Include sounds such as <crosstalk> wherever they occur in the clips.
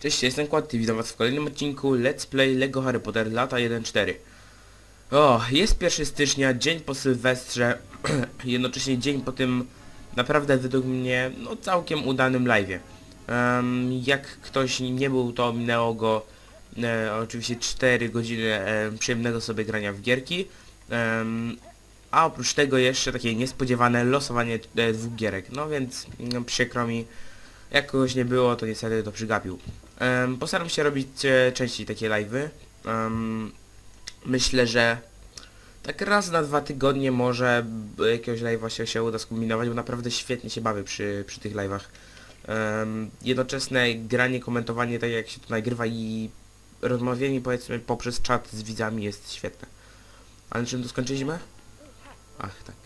Cześć, jestem i witam was w kolejnym odcinku Let's Play LEGO Harry Potter lata 1.4 O, jest 1 stycznia, dzień po Sylwestrze, <clears throat> jednocześnie dzień po tym naprawdę według mnie, no całkiem udanym live'ie. Em, jak ktoś nie był, to minęło go e, oczywiście 4 godziny e, przyjemnego sobie grania w gierki. A oprócz tego jeszcze takie niespodziewane losowanie e, dwóch gierek. No więc no, przykro mi, jak kogoś nie było, to niestety to przygapił. Em, postaram się robić e, częściej takie live'y. Em, myślę, że tak raz na dwa tygodnie może jakiegoś live'a się, się uda skombinować, bo naprawdę świetnie się bawię przy, przy tych live'ach. Em, jednoczesne granie, komentowanie tak jak się to nagrywa i rozmawianie powiedzmy poprzez czat z widzami jest świetne. Ale czym to skończyliśmy? Ach, tak.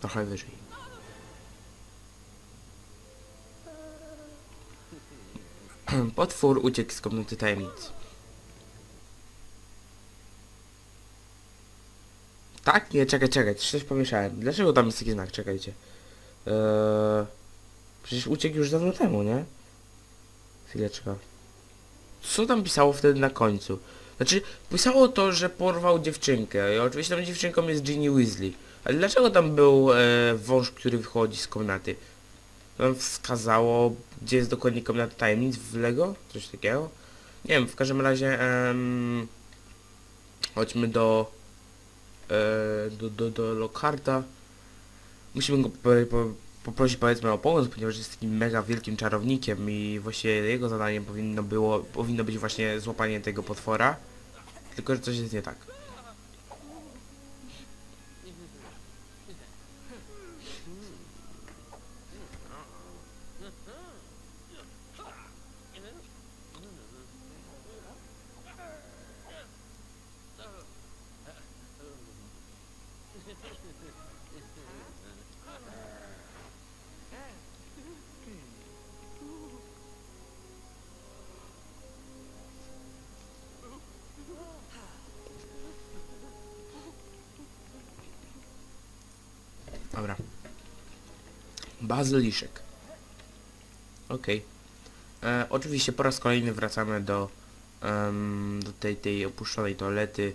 Trochę wyżej. <clears throat> Potwór uciekł z komnaty tajemnic. Tak? Nie, czekaj, czekaj, coś pomieszałem. Dlaczego tam jest taki znak? Czekajcie. Eee, przecież uciekł już dawno temu, nie? Chwileczka. Co tam pisało wtedy na końcu? Znaczy, pisało to, że porwał dziewczynkę. I oczywiście tą dziewczynką jest Ginny Weasley. Dlaczego tam był e, wąż, który wychodzi z komnaty? Wskazało, gdzie jest dokładnie komnata tajemnic w Lego? Coś takiego? Nie wiem, w każdym razie em, chodźmy do, e, do, do, do Lockharta. Musimy go po, po, poprosić powiedzmy o pomoc, ponieważ jest takim mega wielkim czarownikiem i właściwie jego zadaniem powinno było, powinno być właśnie złapanie tego potwora. Tylko, że coś jest nie tak. Dobra. Bazyliszek. Okej. E, Oczywiście po raz kolejny wracamy do, em, do tej, tej opuszczonej toalety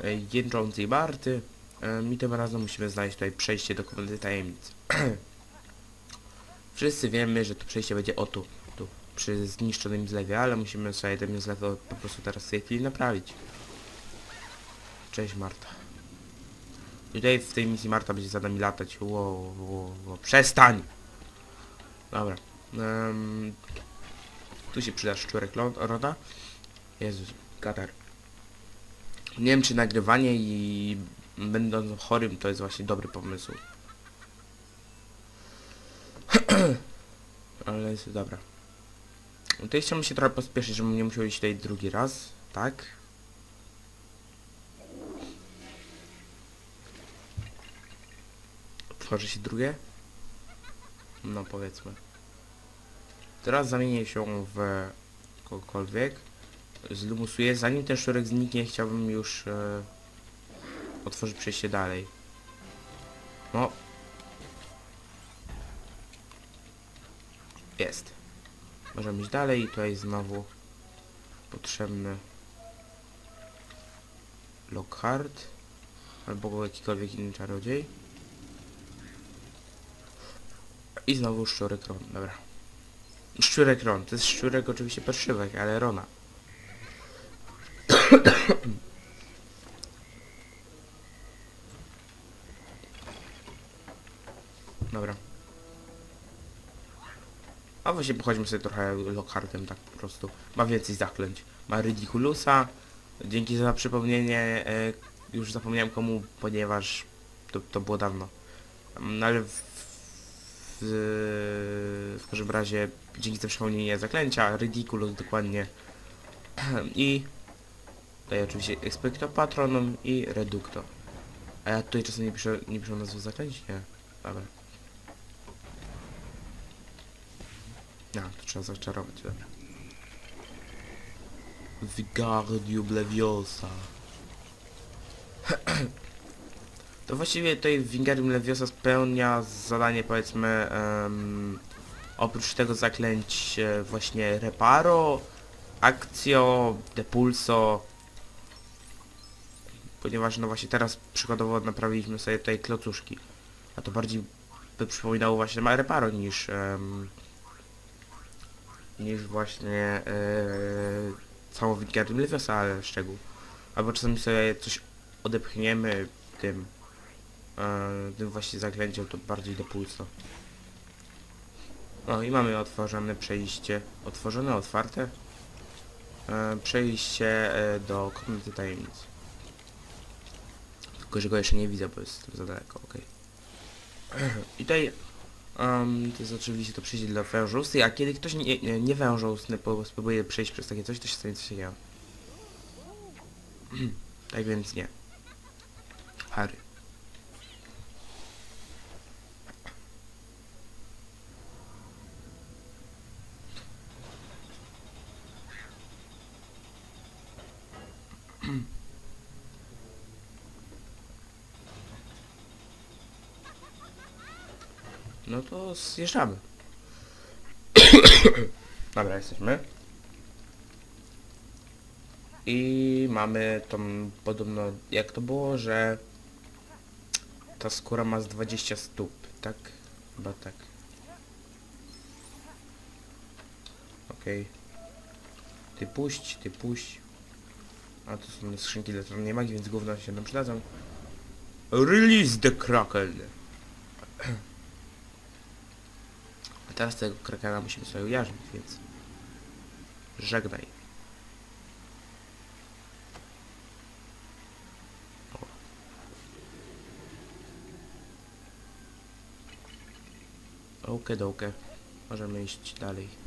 e, jęczącej Barty. Em, I tym razem musimy znaleźć tutaj przejście do komnaty tajemnic. <clears throat> Wszyscy wiemy, że to przejście będzie o tu, tu, przy zniszczonym zlewie, ale musimy sobie ten zlew po prostu teraz w tej chwili naprawić. Cześć Marta. Tutaj w tej misji Marta będzie za nami latać. Ło, ło, ło. Przestań! Dobra. Em, tu się przyda szczurek Roda. Jezus, katar. Nie wiem czy nagrywanie i będąc chorym to jest właśnie dobry pomysł. <clears throat> Ale jest dobra. Tutaj chciałbym się trochę pospieszyć, żebym nie musiał iść tutaj drugi raz, tak? Tworzy się drugie? No powiedzmy. Teraz zamienię się w kogokolwiek. Zlumusuję. Zanim ten szczurek zniknie, chciałbym już e, otworzyć przejście dalej. No. Jest. Możemy iść dalej i tutaj znowu potrzebny Lockhart albo jakikolwiek inny czarodziej. I znowu szczurek Ron, dobra. Szczurek Ron, to jest szczurek oczywiście parszywek, ale Rona. Dobra. A właśnie pochodźmy sobie trochę Lockhartem, tak po prostu. Ma więcej zaklęć. Ma Ridiculusa. Dzięki za przypomnienie. E, już zapomniałem komu, ponieważ to, to było dawno. No ale w, w, każdym razie dzięki za przypomnienie zaklęcia, Ridiculous dokładnie. <clears throat> I tutaj oczywiście Expecto Patronum i Reducto. A ja tutaj czasem nie piszę, nie piszę nazwy zaklęć? Nie. Dobra. No, to trzeba zaczarować, dobra. Vigardium Leviosa. <clears throat> To właściwie tutaj Wingardium Leviosa spełnia zadanie powiedzmy em, oprócz tego zaklęć e, właśnie Reparo, Accio, Depulso ponieważ no właśnie teraz przykładowo naprawiliśmy sobie tutaj klocuszki. A to bardziej by przypominało właśnie ma Reparo niż em, niż właśnie e, całą Wingardium Leviosa, ale szczegół. Albo czasami sobie coś odepchniemy tym e, tym właśnie zaklęciem to bardziej do pulso. O i mamy otworzone przejście, otworzone, otwarte e, przejście e, do komnaty tajemnic. Tylko, że go jeszcze nie widzę, bo jest za daleko, okej. <clears throat> I tutaj um, to jest oczywiście to przejście dla wężusy, a kiedy ktoś nie, nie, nie po- spróbuje przejść przez takie coś, to się stanie coś takiego. <clears throat> tak więc nie. Harry. No to zjeżdżamy. <coughs> Dobra, jesteśmy. I mamy tą podobno, jak to było, że ta skóra ma z 20 stóp, tak? Chyba tak. Okej. Ty puść, ty puść. A tu są skrzynki dla nie magii, więc gówno się nam przydadzą. Release the Kraken! A teraz tego krakena musimy sobie ujarzmić, więc... Żegnaj. Okie dokie. Możemy iść dalej.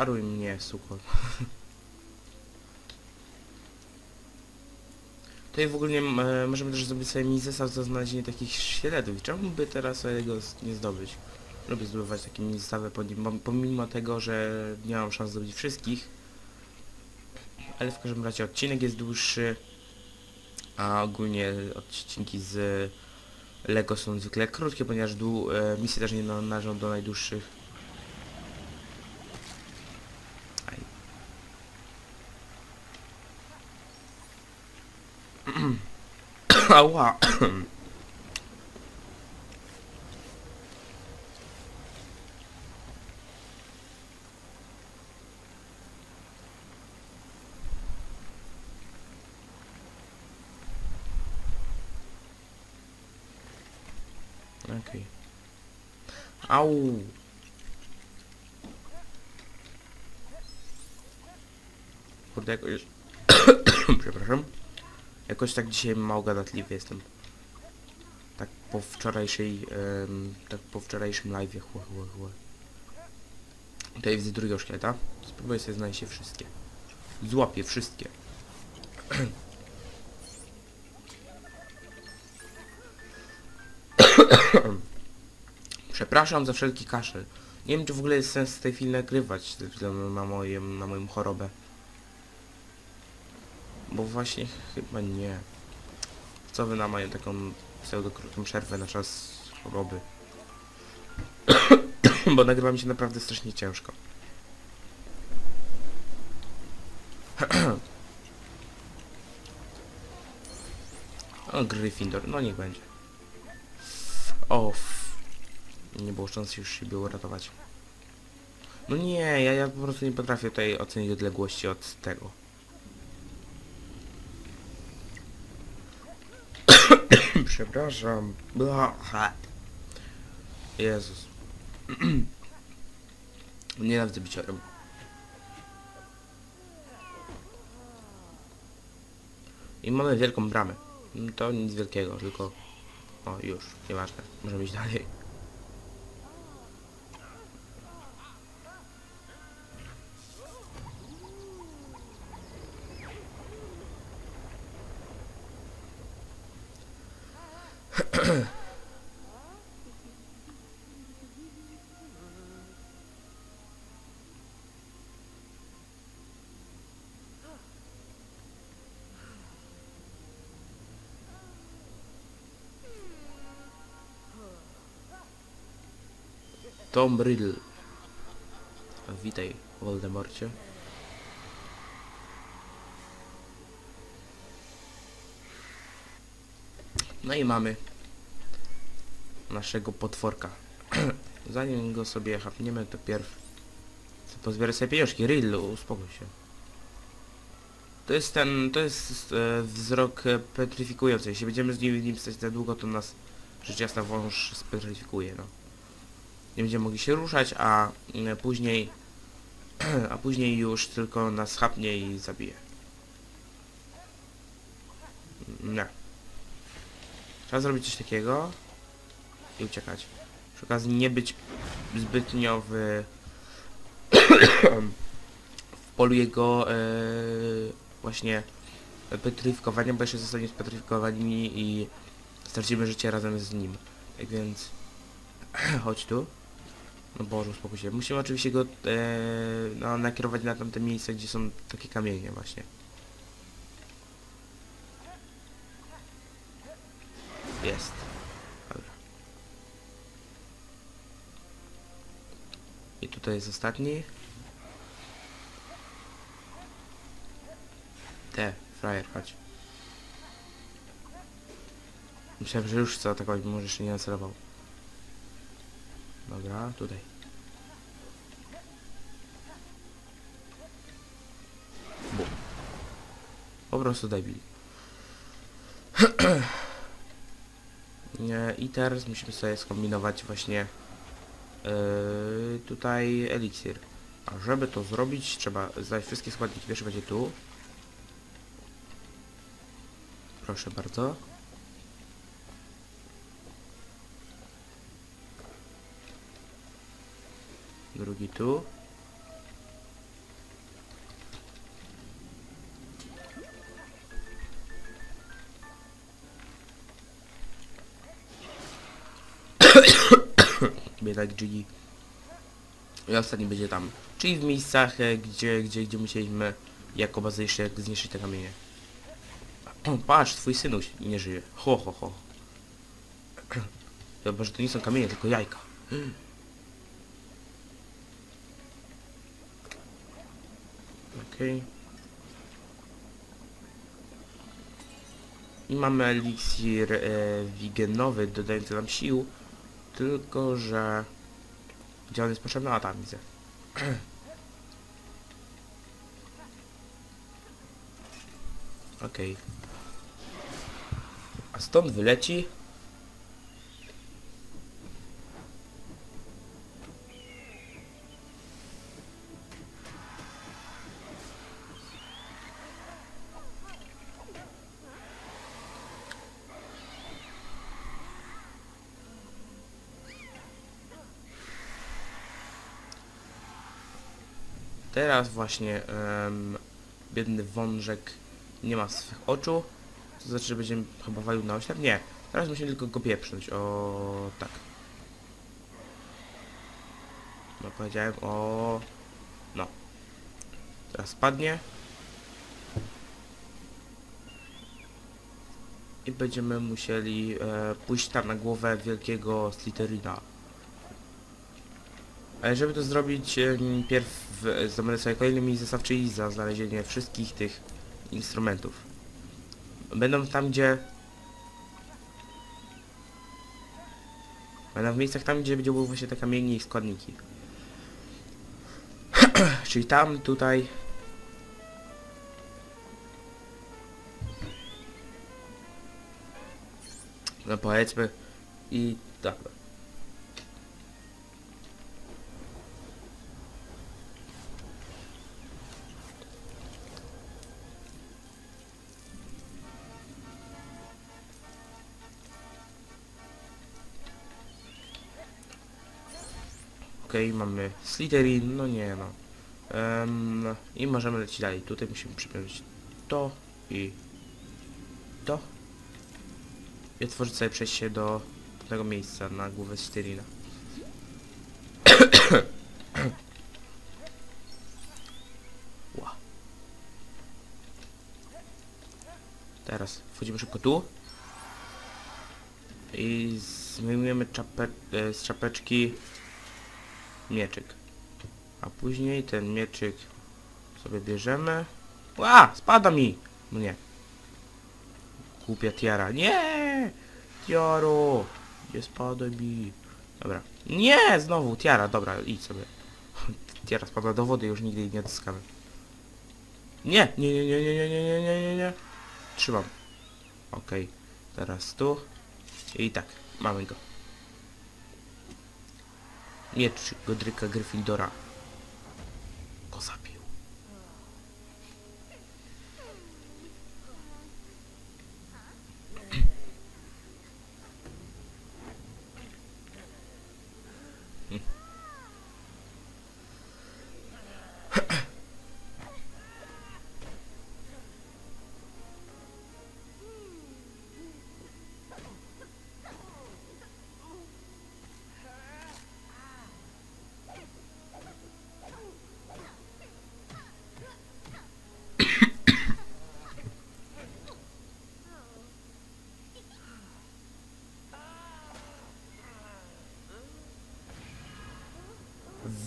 Czaruj mnie, suko. Tutaj w ogóle e, możemy też zrobić sobie mini zestaw za znalezienie takich. I czemu by teraz sobie go nie zdobyć? Lubię zdobywać takie mini zestawy, pomimo tego, że nie mam szans zdobyć wszystkich. Ale w każdym razie odcinek jest dłuższy, a ogólnie odcinki z Lego są zwykle krótkie, ponieważ e, misje też nie należą do najdłuższych. Ała. Okej. Au. Kurde, jakoś... Przepraszam. Jakoś tak dzisiaj mało gadatliwy jestem. Tak po wczorajszej... em, tak po wczorajszym live'ie. Chłe, chłe, chłe. Tutaj widzę drugiego szkieleta. Spróbuję sobie znaleźć je wszystkie. Złapię wszystkie. <coughs> Przepraszam za wszelki kaszel. Nie wiem, czy w ogóle jest sens tej chwili nagrywać ze względu na, moją, na moją chorobę. Bo właśnie chyba nie. Co wy na mają taką pseudokrótką przerwę na czas choroby? <coughs> Bo nagrywa mi się naprawdę strasznie ciężko. <coughs> o, Gryffindor. No niech będzie. O, nie było szans już siebie uratować. No nie, ja, ja po prostu nie potrafię tutaj ocenić odległości od tego. Przepraszam. Jezus. <clears throat> Nienawidzę biciorem. I mamy wielką bramę. To nic wielkiego, tylko... O, już, nieważne. Możemy iść dalej. <clears throat> Tom Riddle. Witaj, Voldemorcie. No i mamy naszego potworka. <clears throat> Zanim go sobie chapniemy, to pierw pozbierę sobie pieniążki. Riddle, uspokój się. To jest ten, to jest e, wzrok e, petryfikujący. Jeśli będziemy z nim, nim stać za długo, to nas rzecz jasna wąż spetryfikuje, no. Nie będziemy mogli się ruszać, a mm, później, <clears throat> a później już tylko nas chapnie i zabije. Nie. Trzeba zrobić coś takiego i uciekać. Przy okazji nie być zbytnio w, <coughs> w polu jego e, właśnie petryfikowania, bo jeszcze zostanie spetryfikowani i stracimy życie razem z nim. Tak więc <coughs> chodź tu. No Boże, uspokój się. Musimy oczywiście go e, no, nakierować na tamte miejsca, gdzie są takie kamienie właśnie. Jest. I tutaj jest ostatni. Te, frajer, chodź. Myślałem, że już chce atakować, może jeszcze nie nacelował. Dobra, tutaj. Bu. Po prostu debil. <clears throat> I teraz musimy sobie skombinować właśnie tutaj eliksir. A żeby to zrobić, trzeba zdać wszystkie składniki. Pierwszy będzie tu. Proszę bardzo. Drugi tu. Biedak G. I ostatni będzie tam. Czyli w miejscach, e, gdzie, gdzie, gdzie musieliśmy jako bazę jeszcze zniszczyć te kamienie. Patrz, twój synuś nie żyje. Ho, ho, ho. <clears throat> Chyba, że to nie są kamienie, tylko jajka. <gasps> Okej. I mamy eliksir e, wigenowy dodający nam sił, tylko że gdzie on jest potrzebny? A tam widzę. <clears throat> Okej. A stąd wyleci Teraz właśnie em, biedny wążek nie ma swych oczu. To znaczy, że będziemy chyba walił na oślep? Nie. Teraz musimy tylko go pieprznąć. O tak. No powiedziałem o... No. Teraz spadnie. I będziemy musieli e, pójść tam na głowę wielkiego Slytherina. Ale żeby to zrobić, e, pierw w- zdobędę sobie kolejny mini zestaw, czyli za znalezienie wszystkich tych instrumentów. Będą tam, gdzie... Będą w miejscach tam, gdzie będzie były właśnie te kamienie i składniki. <clears throat> czyli tam, tutaj... No powiedzmy... I... Dobra. Okej, mamy Slytherin, no nie no. Em, I możemy lecieć dalej. Tutaj musimy przypiąć to i to. i otworzyć sobie przejście do tego miejsca na głowę Styrina. <coughs> Ła. Teraz wchodzimy szybko tu. I zdejmujemy czape z czapeczki mieczyk. A później ten mieczyk sobie bierzemy. Ła! Spada mi! No nie. Głupia tiara. Nie! Tiaro! Nie spadaj mi. Dobra. Nie! Znowu tiara. Dobra, idź sobie. <laughs> Tiara spada do wody, już nigdy nie odzyskamy. Nie! Nie, nie, nie, nie, nie, nie, nie, nie, nie, nie. Trzymam. Okej. Teraz tu. I tak. Mamy go. Miecz Godryka Gryffindora. Go zabił.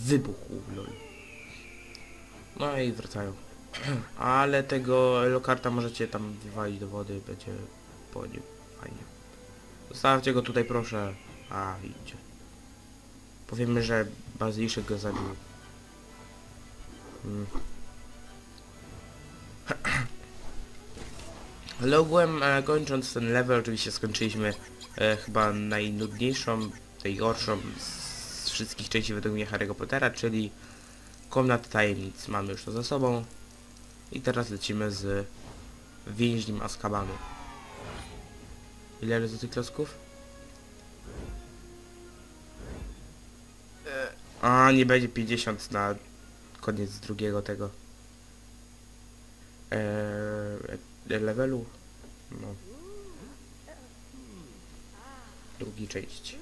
Wybuchł, lol. No i wracają. <clears throat> Ale tego lokarta możecie tam wywalić do wody, będzie po nim fajnie. Zostawcie go tutaj proszę. A, idzie. Powiemy, że Bazyliszek go zabił. Hmm. <clears throat> Ale ogółem e, kończąc ten level oczywiście skończyliśmy e, chyba najnudniejszą, najgorszą z wszystkich części według mnie Harry'ego Pottera, czyli Komnat Tajemnic. Mamy już to za sobą. I teraz lecimy z więźniem Azkabanu. Ile jest do tych klocków? A, nie będzie 50 na koniec drugiego tego eee, levelu. No. Drugi część.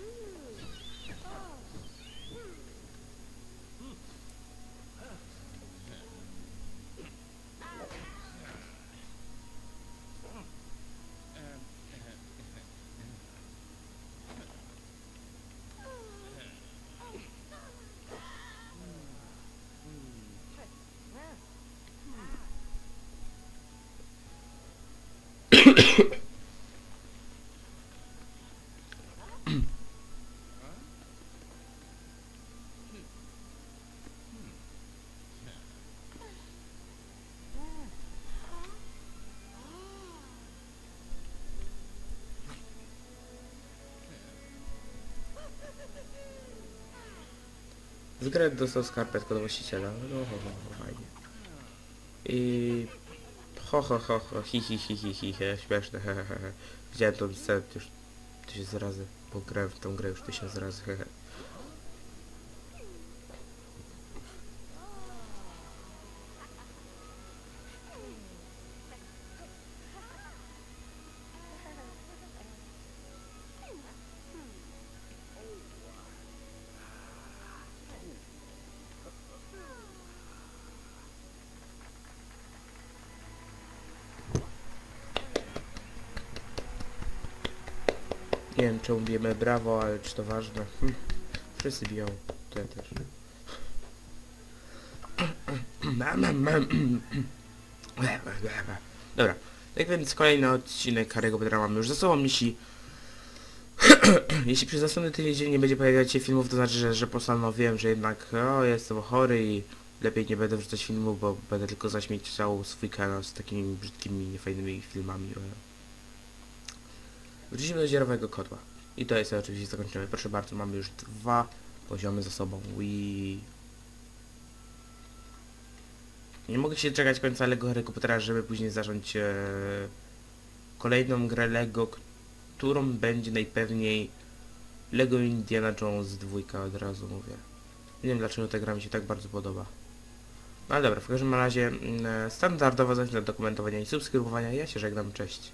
Zgrać dostał skarpetkę do właściciela. No ho, ho, fajnie. I... Ho, ho, ho, ho, hi, hi, hi, hi, hi, he, śmieszne, he, he, he. Widziałem tą scenę już tysiąc razy, bo grałem w tą grę już tysiąc razy, he, he. Nie wiem czemu bijemy brawo, ale czy to ważne? Hm. Wszyscy biją. To ja też. Dobra. Tak więc kolejny odcinek Harry'ego Pottera mamy już za sobą. Jeśli jeśli przez następny tydzień nie będzie pojawiać się filmów, to znaczy, że, że postanowiłem, że jednak o, jestem chory i lepiej nie będę wrzucać filmów, bo będę tylko zaśmieć całą swój kanał z takimi brzydkimi, niefajnymi filmami. Wrócimy do zierowego kotła. I to jest oczywiście zakończone. Proszę bardzo, mamy już dwa poziomy za sobą. Wii. Nie mogę się czekać końca Lego Harry'ego Pottera, żeby później zacząć e, kolejną grę Lego, którą będzie najpewniej Lego Indiana Jones 2 od razu mówię. Nie wiem dlaczego ta gra mi się tak bardzo podoba. No ale dobra, w każdym razie mm, standardowo zachęcam do komentowania i subskrybowania. Ja się żegnam, cześć.